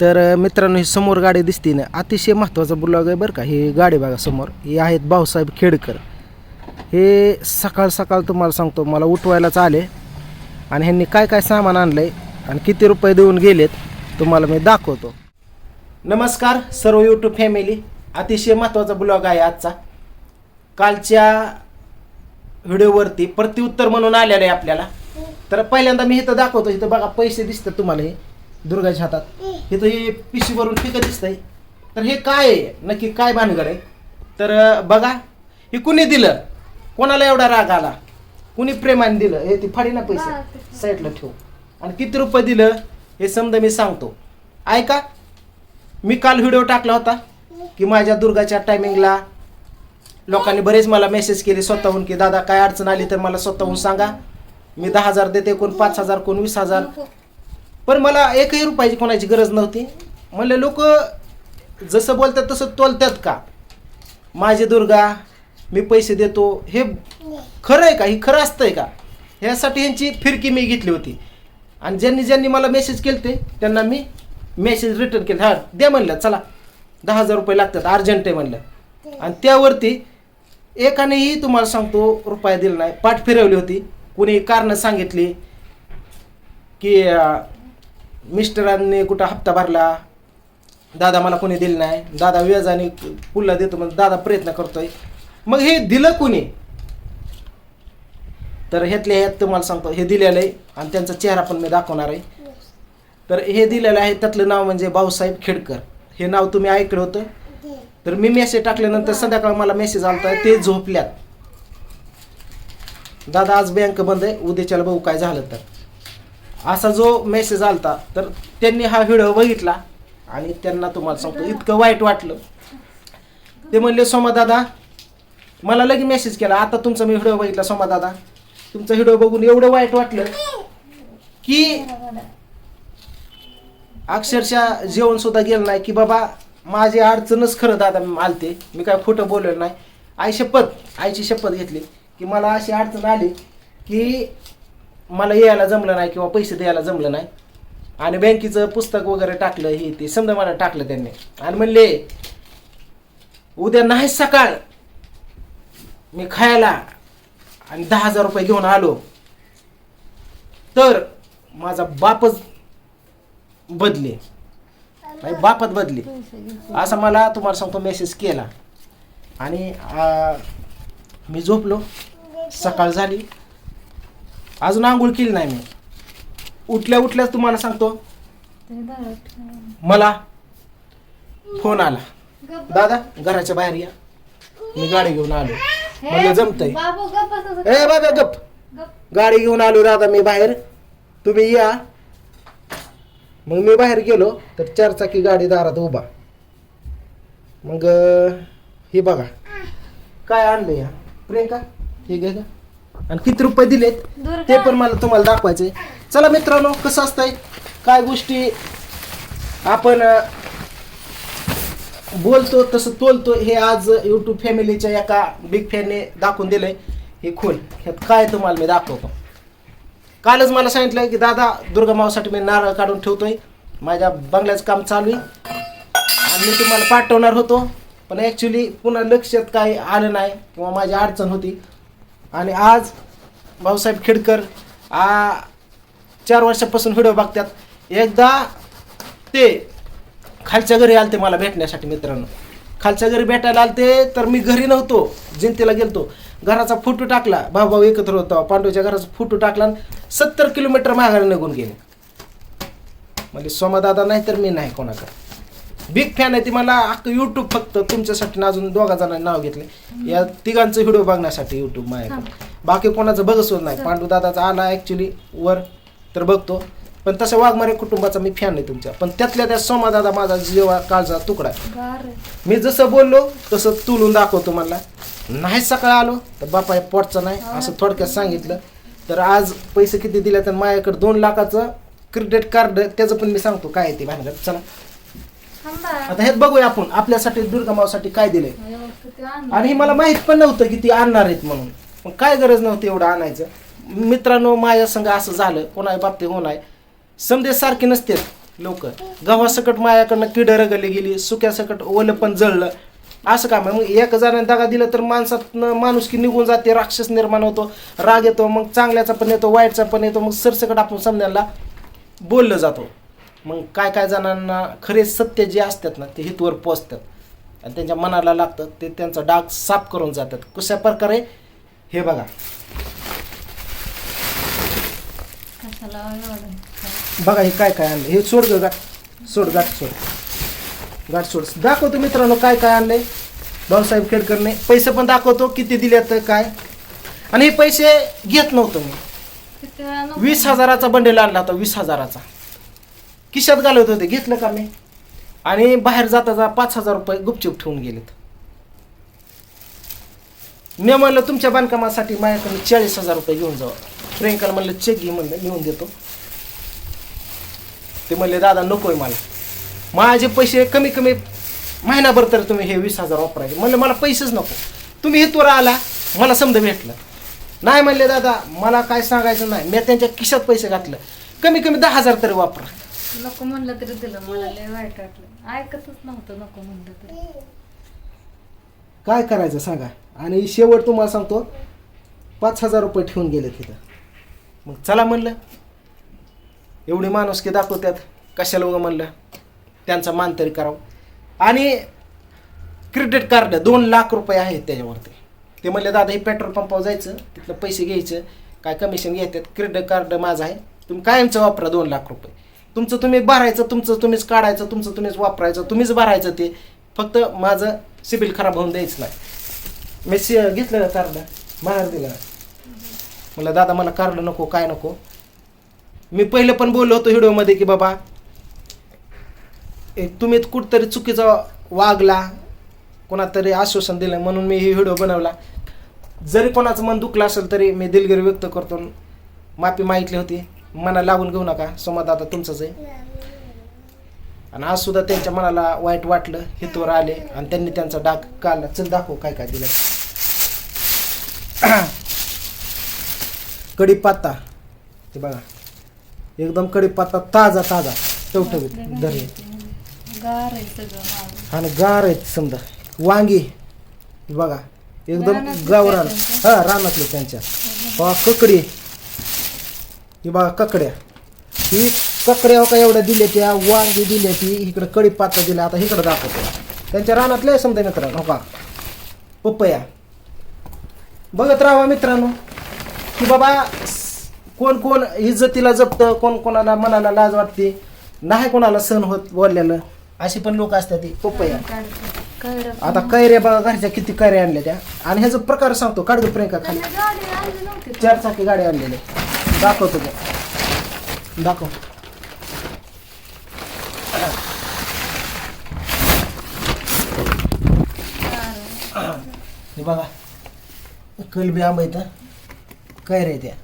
तर मित्रांनो ही समोर गाडी दिसते ना अतिशय महत्त्वाचा ब्लॉग आहे बरं का. ही गाडी बघा समोर. ही आहेत भाऊसाहेब खेडकर. हे सकाळ सकाळ तुम्हाला सांगतो मला उठवायलाच आले आणि ह्यांनी काय काय सामान आणलं आहे आणि किती रुपये देऊन गेलेत तुम्हाला मी दाखवतो. नमस्कार सर्व यूट्यूब फॅमिली अतिशय महत्त्वाचा ब्लॉग आहे आजचा. कालच्या व्हिडिओवरती प्रत्युत्तर म्हणून आलेलं आहे आपल्याला. तर पहिल्यांदा मी इथं दाखवतो इथं बघा पैसे दिसतात तुम्हाला हे. दुर्गाच्या हातात. इथं हे पिशीवरून फिकं दिसतंय. तर हे काय आहे? नक्की काय भानगड आहे? तर बघा हे कुणी दिलं? कोणाला एवढा राग आला? कुणी प्रेमाने दिलं? हे ती फाडी ना पैसे. साईडला ठेव. आणि किती रुपये दिलं? हे समजा मी सांगतो. ऐका मी काल व्हिडिओ टाकला होता की माझ्या दुर्गाच्या टायमिंगला लोकांनी बरेच मला मेसेज केले स्वतःहून की दादा काय अडचण आली तर मला स्वतःहून सांगा. मी दहा हजार देते कोण पाच हजार कोण वीस हजार. पण मला एकही रुपयाची कोणाची गरज नव्हती. म्हणलं लोक जसं बोलतात तसं तोलतात का? माझे दुर्गा मी पैसे देतो. हे खरं आहे का? हे खरं असतंय का? ह्यासाठी ह्यांची फिरकी मी घेतली होती. आणि ज्यांनी ज्यांनी मला मेसेज केले ते त्यांना मी मेसेज रिटर्न केला हां द्या म्हणलं चला. दहा हजार रुपये लागतात अर्जंट आहे म्हणलं. आणि त्यावरती एकानेही तुम्हाला सांगतो रुपया दिला नाही. पाठ फिरवली होती. कुणी कारणं सांगितली की मिस्टरांनी कुठं हप्ता भरला? दादा मला कोणी दिलं नाही. दादा व्याजाने पुल्ला देतो म्हणजे दादा प्रयत्न करतोय. मग हे दिलं कुणी? तर ह्यातल्या ह्यात तुम्हाला सांगतो हे दिलेलं आहे आणि त्यांचा चेहरा पण मी दाखवणार आहे. तर हे दिलेलं आहे त्यातलं नाव म्हणजे भाऊसाहेब खेडकर. हे नाव तुम्ही ऐकलं होतं? तर मी मेसेज टाकल्यानंतर संध्याकाळ मला मेसेज आलता ते झोपल्यात. दादा आज बँक बंद आहे उद्याच्याला बघू काय झालं तर. असा जो मेसेज आलता तर त्यांनी हा व्हिडिओ बघितला आणि त्यांना तुम्हाला सांगतो इतकं वाईट वाटलं. ते म्हणले सोमा दादा मला लगेच मेसेज केला आता तुमचा मी व्हिडिओ बघितला सोमा दादा. तुमचा व्हिडिओ बघून एवढं वाईट वाटलं की अक्षरशः जेवण सुद्धा गेलं नाही की बाबा माझी अडचणच खरं दादा आलते. मी काय खोटं बोललो नाही. आई शपथ आईची शपथ घेतली की मला अशी अडचण आली की मला यायला जमलं नाही किंवा पैसे द्यायला जमलं नाही. आणि बँकेचं पुस्तक वगैरे टाकलं हे ते समजा मला टाकलं त्यांनी. आणि म्हणले उद्या नाही सकाळ. मी खायला आणि दहा हजार रुपये घेऊन आलो. तर माझा बापच बदले. नाही बापात बदली. असा मला तुम्हाला सांगतो मेसेज केला. आणि मी झोपलो. सकाळ झाली. अजून आंघोळ केली नाही मी. उठल्या उठल्याच तुम्हाला सांगतो. मला फोन आला. दादा घराच्या बाहेर या. मी गाडी घेऊन आलो. म्हणलं जमतंय. ए बाबा गप गाडी घेऊन आलो दादा मी बाहेर. तुम्ही या. मग मी बाहेर गेलो तर चारचाकी गाडी दारात उभा. मग हे बघा. काय आणलं या? प्रियंका हे घे का आणि किती रुपये दिलेत? ते पण मला तुम्हाला दाखवायचे चला मित्रांनो कसं असतंय? काय गोष्टी आपण बोलतो तसं तोलतो हे आज यूट्यूब फॅमिलीच्या एका बिग फॅनने दाखवून दिलंय. हे खोल ह्यात काय तुम्हाला मी दाखवतो. कालच मला सांगितलं की दादा दुर्गा मावसाठी मी नारळ काढून ठेवतोय. माझ्या बंगल्याचं काम चालू आहे. आणि मी तुम्हाला पाठवणार होतो. पण ॲक्च्युली पुन्हा लक्षात काही आलं नाही किंवा माझी अडचण होती. आणि आज भाऊसाहेब खेडकर आ चार वर्षापासून व्हिडिओ बघतात. एकदा ते खालच्या घरी आलते मला भेटण्यासाठी मित्रांनो. खालच्या घरी भेटायला आलते तर मी घरी नव्हतो जयंतीला गेलतो. घराचा फोटो टाकला भाऊ भाऊ एकत्र होतो पांडूच्या घराचा फोटो टाकला सत्तर किलोमीटर माघारी निघून गेले. म्हणजे सोमादादा नाही तर मी नाही कोणाकडे. बिग फॅन आहे ती. मला अख्खं यूट्यूब फक्त तुमच्यासाठी ना अजून दोघा जणांनी नाव घेतले या तिघांचं व्हिडिओ बघण्यासाठी यूट्यूब माझ्याकडे. बाकी कोणाचं बघतच नाही. पांडू दादाचा आला ॲक्च्युली वर तर बघतो. पण तसं वाघमारे कुटुंबाचा मी फॅन आहे तुमच्या. पण त्यातल्या त्या सोमादादा माझा जेव्हा काळचा तुकडा आहे. मी जसं बोललो तसं तुलून दाखवतो मला नाही सकाळ आलो तर बापा पोटचं नाही असं थोडक्यात सांगितलं. तर आज पैसे किती दिले तर माझ्याकडे दोन लाखाचं क्रेडिट कार्ड त्याचं पण मी सांगतो काय ते भानगड. चला. आता हे बघूया आपण आपल्यासाठी दुर्गा मावसाठी काय दिलंय. आणि हे मला माहीत पण नव्हतं की ती आणणार आहेत म्हणून. मग काय गरज नव्हती एवढं आणायचं. मित्रांनो माझ्या संग असं झालं कोणा बाबतीत होणार समजे सारखे नसते लोक. गव्हासकट मायाकडनं किड रगली गेली सुक्यासकट ओलं पण जळलं. असं काय मग एक जणांनी दगा दिलं तर माणसात माणूस की निघून जाते राक्षस निर्माण होतो राग येतो मग चांगल्याचा पण येतो वाईटचा पण येतो मग सरसकट आपण समजायला बोललं जातो. मग काय काय जणांना खरे सत्य जे असतात ना ते हितवर पोचतात. आणि त्यांच्या मनाला लागतं ते त्यांचा डाग साफ करून जातात. कशा प्रकारे? हे बघा. बघा हे काय काय आणलं हे सोड ग गाठ. सोड गाठ सोड. गाठ सोड. दाखवतो मित्रांनो काय काय आणलंय. भाऊसाहेब खेडकरने पैसे पण दाखवतो. किती दिल्यात काय? आणि हे पैसे घेत नव्हतो मी. वीस हजाराचा बंडेल आणला होता वीस हजाराचा. खिशात घालत होते घेतलं का मी? आणि बाहेर जाता जा पाच हजार रुपये गुपचूप ठेवून गेलेत. मी म्हणलं तुमच्या बांधकामासाठी माझ्याकडे चाळीस हजार रुपये घेऊन जावं. प्रियंकाला म्हणलं चेक घे म्हणलं लिहून देतो. ते म्हणले दादा नकोय मला. माझे पैसे कमी कमी महिनाभर तर तुम्ही हे वीस हजार वापरायचे म्हणलं मला पैसेच नको. तुम्ही हे त्वरा आला मला समजा भेटलं. नाही म्हणले दादा मला काय सांगायचं नाही. मी त्यांच्या खिशात पैसे घातलं. कमी कमी दहा हजार तरी वापरा. नको म्हणलं तरी दिलं मला लय वाईट वाटलं. ऐकतच नव्हतं नको म्हणलं तरी. काय करायचं सांगा? आणि शेवट तुम्हाला सांगतो पाच हजार रुपये ठेवून गेले तिथं. मग चला म्हणलं. एवढी माणुसकी दाखवतात कशाला उगा म्हणलं? त्यांचा मान तरी करावं. आणि क्रेडिट कार्ड दोन लाख रुपये आहेत त्याच्यावरती. ते म्हणले दादा हे पेट्रोल पंपावर जायचं तिथलं पैसे घ्यायचं काय कमिशन घ्यायचं क्रेडिट कार्ड माझं आहे. तुम्ही कायमचं वापरा दोन लाख रुपये. तुमचं तुम्ही भरायचं तुमचं तुम्हीच काढायचं तुमचं तुम्हीच वापरायचं तुम्हीच भरायचं ते. फक्त माझं सिबिल खराब होऊन द्यायचं नाही. मी सी घेतलं कार्ड? बाहेर दिलं. मला दादा मला कार्ड नको काय नको? मी पहिलं पण बोललो होतो व्हिडिओमध्ये की बाबा तुम्ही कुठतरी चुकीचा वागला कोणातरी आश्वासन दिलं म्हणून मी ही व्हिडिओ बनवला. जरी कोणाचं मन दुखलं असेल तरी मी दिलगिरी व्यक्त करतो. माफी मागितली होती. मना लागून घेऊ नका. सोमा दादा तुमचंच आहे. आणि आज सुद्धा त्यांच्या मनाला वाईट वाटलं हितवर आले आणि त्यांनी त्यांचा डाग काढला. चल दाखव काय काय दिलं. कढीपत्ता ते बघा. एकदम कढीपत्ता ताजा ताजा. टवटवीत धरले आणि गार आहेत समजा. वांगी. बघा. एकदम गावरान. हा रानातले त्यांच्या. ककडी. ही बघा ककड्या. ही ककड्या हो का एवढ्या दिल्या त्या वांगी दिल्या ती इकडं कढीपत्ता दिल्या आता इकडं दाखवतो. त्यांच्या रानातल्या समजा मित्रांनो हो का? पपया. बघत राहा हो मित्रांनो की बाबा कोण कोण इज्जतीला जपतं कोण कोणाला मनाला लाज वाटते नाही कोणाला सण होत बोललेलं अशी पण लोक असतात ती पपया. आता कैऱ्या बघा घरच्या किती कैऱ्या आणल्या त्या. आणि ह्याचा प्रकार सांगतो काढतो प्रियंका खाली. चार चाकी गाडी आणलेली दाखवतो दाखव. हे बघा. कलबी आंबा इथं. रे त्या?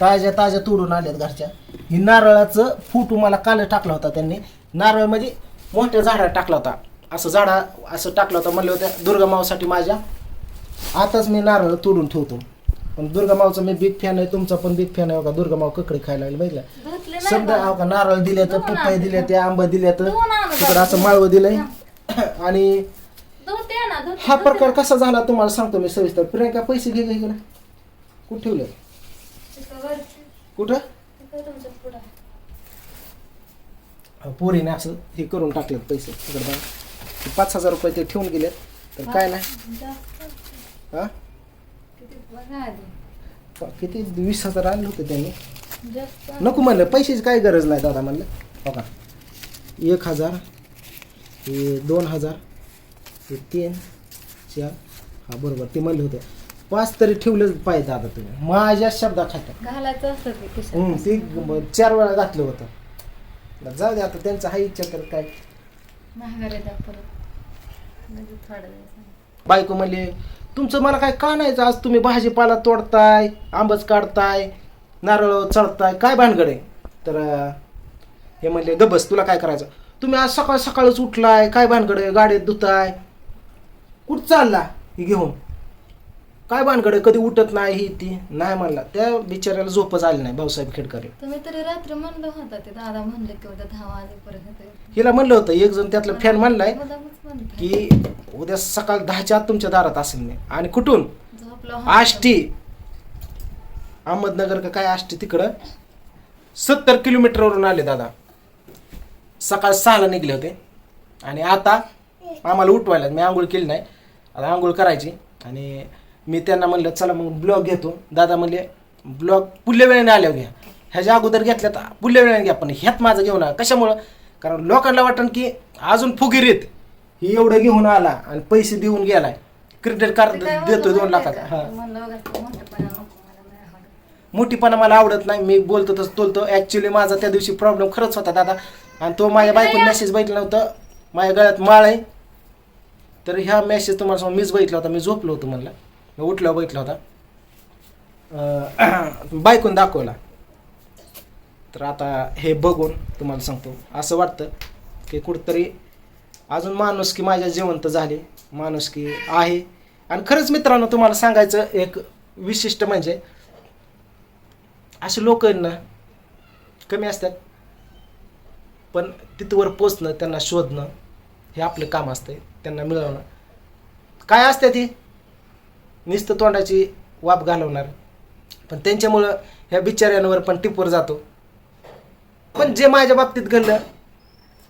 ताज्या ताज्या तोडून आल्यात घरच्या. ही नारळाचं फुटू मला काल टाकला होता त्यांनी. नारळ म्हणजे मोठ्या झाडात टाकला होता. असं झाडा असं टाकलं होतं म्हणलं होत्या दुर्गामावसाठी माझ्या. आताच मी नारळ तोडून ठेवतो. पण दुर्गामावचा मी बिग फॅन आहे तुमचा पण बिग फॅन आहे हो का दुर्गामाव ककडे खायला लागले बघितलं नाही समजा. हो का नारळ दिले तर पपई. दिले ते आंबा दिले तर दोन. तिकडं असं माळवं दिलंय आणि ना हा प्रकार कसा झाला तुम्हाला सांगतो मी सविस्तर प्रियंका पैसे घे इकडे कुठे ठेवले. कुठं तिथं तुमच्या पुढं. पोरीने असं हे करून टाकलेत पैसे इकडे बघा ते पाच हजार रुपये ते ठेवून गेलेत तर काय नाही जास्त. हा बघा आधी. प- किती? वीस हजार आणले होते त्यांनी. जास्त. नको म्हणलं पैशाची काही गरज नाही दादा म्हणलं. का एक हजार हे दोन हजार हे तीन चार. हा बरोबर ते म्हणले होते. पाच तरी ठेवलंच पाहिजे दादा तुम्ही. माझ्या शब्दा खात्यात घालायचं असतं ते खिशात. चार वेळा घातलं होतं. जाऊ दे आता त्यांचं हा इच्छा तर काय? महागारी द्या परत. लगेच थोड्या दिवसांनी. बायको म्हणले तुमचं मला काय का नाही आज तुम्ही भाजीपाला तोडताय आंबच काढताय नारळ चढताय काय भानगड आहे? तर हे म्हणले गबस तुला काय करायचं? तुम्ही आज सकाळ सकाळच उठलाय काय भानगड आहे? गाडीत धुताय. कुठं चालला? हे घेऊन. काय भानगड कधी उठत नाही ही ती. नाही म्हणला. त्या बिचाऱ्याला झोपच आली नाही भाऊसाहेब खेडकर. तुम्ही तरी रात्री म्हणलं होता ते दादा म्हणले की उद्या दहा वाजेपर्यंत येतो. हिला म्हणलं होतं एक जण त्यातलं फॅन म्हणलाय. की उद्या सकाळ दहाच्या आत तुमच्या दारात असेल मी. आणि कुठून? आष्टी. अहमदनगर का काय आष्टी तिकडं? सत्तर किलोमीटरवरून आले दादा. सकाळ सहाला निघले होते. आणि आता आम्हाला उठवायला मी आंघोळ केली नाही. आता आंघोळ करायची. आणि मी त्यांना म्हणलं चला मग ब्लॉग घेतो. दादा म्हणले ब्लॉग पुढल्या वेळेने आल्यावर घ्या. ह्याच्या अगोदर घेतल्यात पुढल्या वेळेने घ्या पण ह्यात माझं घेऊन नका कशामुळं? कारण लोकांना वाटन की अजून फुगिरीत. ही एवढं घेऊन आला आणि पैसे देऊन गेलाय. क्रेडिट कार्ड ते काय देतोय म्हणलं दोन लाखाचा? हा. मोठेपणा मला आवडत. नाही. मी बोलतो तसं बोलतो. ॲक्च्युली माझा त्या दिवशी प्रॉब्लेम खरंच होता दादा. आणि तो माझ्या बायकोने मेसेज बघितला नव्हता. माझ्या गळ्यात माळ आहे. तर ह्या मेसेज तुम्हाला मीच बघितला होता मी झोपलो होतो म्हणलं. मी उठल्यावर बघितला होता. बायकून दाखवला. तर आता हे बघून तुम्हाला सांगतो. असं वाटतं की कुठंतरी अजून माणूस की माझ्या जिवंत झाले. माणूस की आहे. आणि खरंच मित्रांनो तुम्हाला सांगायचं एक विशिष्ट म्हणजे असे लोक ना कमी असतात. पण तिथवर पोचणं त्यांना शोधणं हे आपलं काम असतं त्यांना मिळवणं. काय असतं ती? नुसतं तोंडाची वाप घालवणार. पण त्यांच्यामुळं ह्या बिचाऱ्यांवर पण टिपूर जातो. पण जे माझ्या बाबतीत घडलं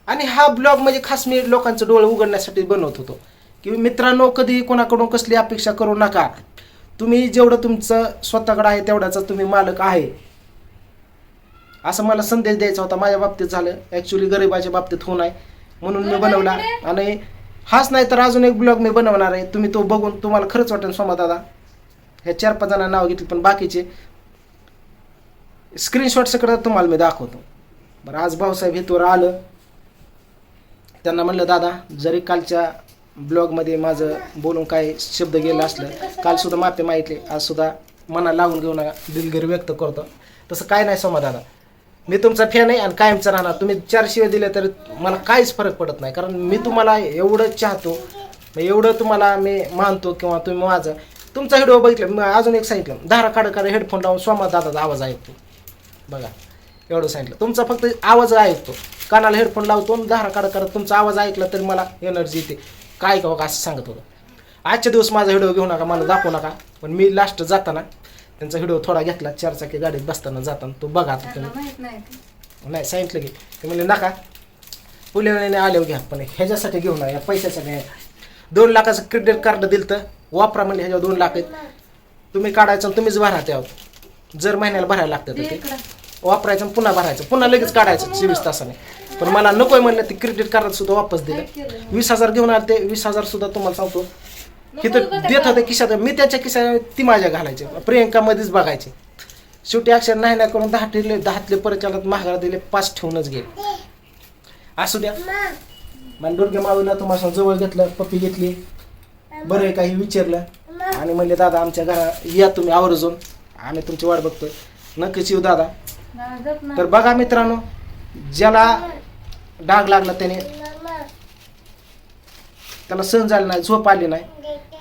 आणि हा ब्लॉग म्हणजे खास मी लोकांचं डोळं उघडण्यासाठी बनवत होतो की मित्रांनो कधीही कोणाकडून कसली अपेक्षा करू नका. तुम्ही जेवढं तुमचं स्वतःकडं आहे तेवढ्याचा तुम्ही मालक आहे. असं मला संदेश द्यायचा होता. माझ्या बाबतीत झालं. ॲक्च्युली गरिबाच्या बाबतीत होऊ नये. म्हणून मी बनवला. आणि हाच नाही तर अजून एक ब्लॉग मी बनवणार आहे. तुम्ही तो बघून तुम्हाला खरंच वाटेल सोमा दादा. ह्या चार पाच जणांना नाव घेतली पण बाकीचे स्क्रीनशॉट सगळं तुम्हाला मी दाखवतो. बरं आज भाऊसाहेब इथवर आलं. त्यांना म्हणलं दादा जरी कालच्या ब्लॉगमध्ये माझं बोलून काय शब्द गेलं असलं कालसुद्धा माफी माहिती आजसुद्धा मना लावून घेऊ नका दिलगिरी व्यक्त करतो. तसं काय नाही सोमा दादा. मी तुमचा फॅन आहे आणि कायमचा राहणार. तुम्ही चार शिवाय दिले तर मला काहीच फरक पडत नाही. कारण मी तुम्हाला एवढं चाहतो. एवढं तुम्हाला मी मानतो किंवा तुम्ही माझं. तुमचा व्हिडिओ बघितला मी अजून एक सांगितलं. धारा काढ काढ हेडफोन लावून सोमा दादाचा आवाज ऐकतो. बघा एवढं सांगितलं. तुमचा फक्त आवाज ऐकतो. कानाला हेडफोन लावतो धारा काढ करत तुमचा आवाज ऐकला तरी मला एनर्जी येते. काय का असं सांगत होतं. आजच्या दिवस माझा व्हिडिओ घेऊ नका मला दाखवू नका. पण मी लास्ट जाताना त्यांचा व्हिडिओ थोडा घेतला चारचाकी गाडीत बसताना जाताना तो बघा आता त्यांना तुम्ही. माहीत नाही सांगितलं की ते म्हणले नका वेळेने आल्यावर घ्या पण ह्याच्यासाठी घेऊ नका या पैशासाठी नाही. दोन लाखाचं क्रेडिट कार्ड दिलं तर वापरा म्हणले ह्याच्यावर दोन लाख आहेत. तुम्ही काढायचं आणि तुम्हीच भरा त्यावर जर महिन्याला भरायला लागतं दे ते. वापरायचं आणि पुन्हा भरायचं पुन्हा लगेच काढायचं चोवीस तासाने. पण मला नकोय म्हणलं ते क्रेडिट कार्ड सुद्धा वापस दिलं? वीस हजार घेऊन आले ते वीस हजार सुद्धा तुम्हाला सांगतो. तिथं उगाच देत होते का? खिशात. मी त्याच्या खिशात ती माझ्या घालायची. प्रियंका मध्येच बघायची. शेवटी अक्षर नाही नाही करून दहा ठेवले दहातले परत महागाला दिले पाच ठेवूनच गेले. असू द्या. मला दुर्गे माऊला तुम्हाला जवळ घेतलं पप्पी घेतली. बरं आहे काही विचारलं. आणि म्हणले दादा आमच्या घरा या तुम्ही आवर्जून. आम्ही तुमची वाट बघतोय. नक्कीच येऊ दादा. तर बघा मित्रांनो ज्याला डाग लागला त्याने त्याला सहन झालं नाही झोप आली नाही.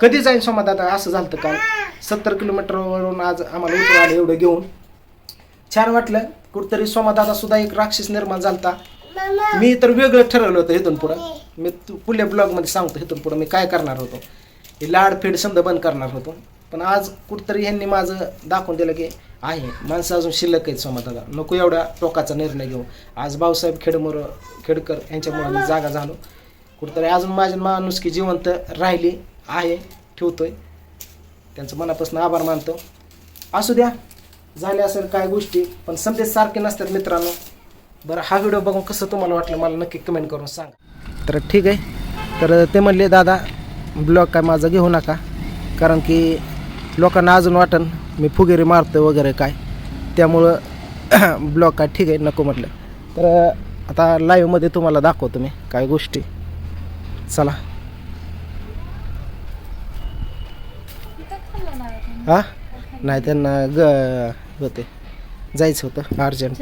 कधी जाईन सोमा दादा असं झालं तर काय? सत्तर किलोमीटरवरून आज आम्हाला उतर आलं एवढं घेऊन. छान वाटलं. कुठतरी सोमादादा सुद्धा एक राक्षस निर्माण झालता. मी तर वेगळं ठरवलं होतं इथून पुढं. मी तु- पुढल्या ब्लॉगमध्ये सांगतो इथून पुढं मी काय करणार होतो. हे लाडफेड समजा बंद करणार होतो. पण आज कुठतरी ह्यांनी माझं दाखवून दिलं की आहे माणसं अजून शिल्लक आहेत सोमादादा नको एवढा टोकाचा निर्णय घेऊ. आज भाऊसाहेब खेडमोर खेडकर यांच्यामुळे मी जागा झालो. कुठतरी अजून माझी माणुसकी जिवंत राहिली. आहे ठेवतो आहे त्यांचं मनापासून आभार मानतो. असू द्या झाल्या असेल काय गोष्टी पण संदेश सारखे नसतात मित्रांनो. बरं हा व्हिडिओ बघून कसं तुम्हाला वाटलं मला नक्की कमेंट करून सांगा. तर ठीक आहे. तर ते म्हणले दादा ब्लॉग काय माझा घेऊ नका. कारण की लोकांना अजून वाटन मी फुगेरी मारतो वगैरे काय. त्यामुळं ब्लॉग काय ठीक आहे नको म्हटलं. तर आता लाईव्हमध्ये तुम्हाला दाखवतो मी काय गोष्टी. चला इथं खाल्लं नाही आपण. हा? नाही त्यांना ग होते. जायचं होतं अर्जंट.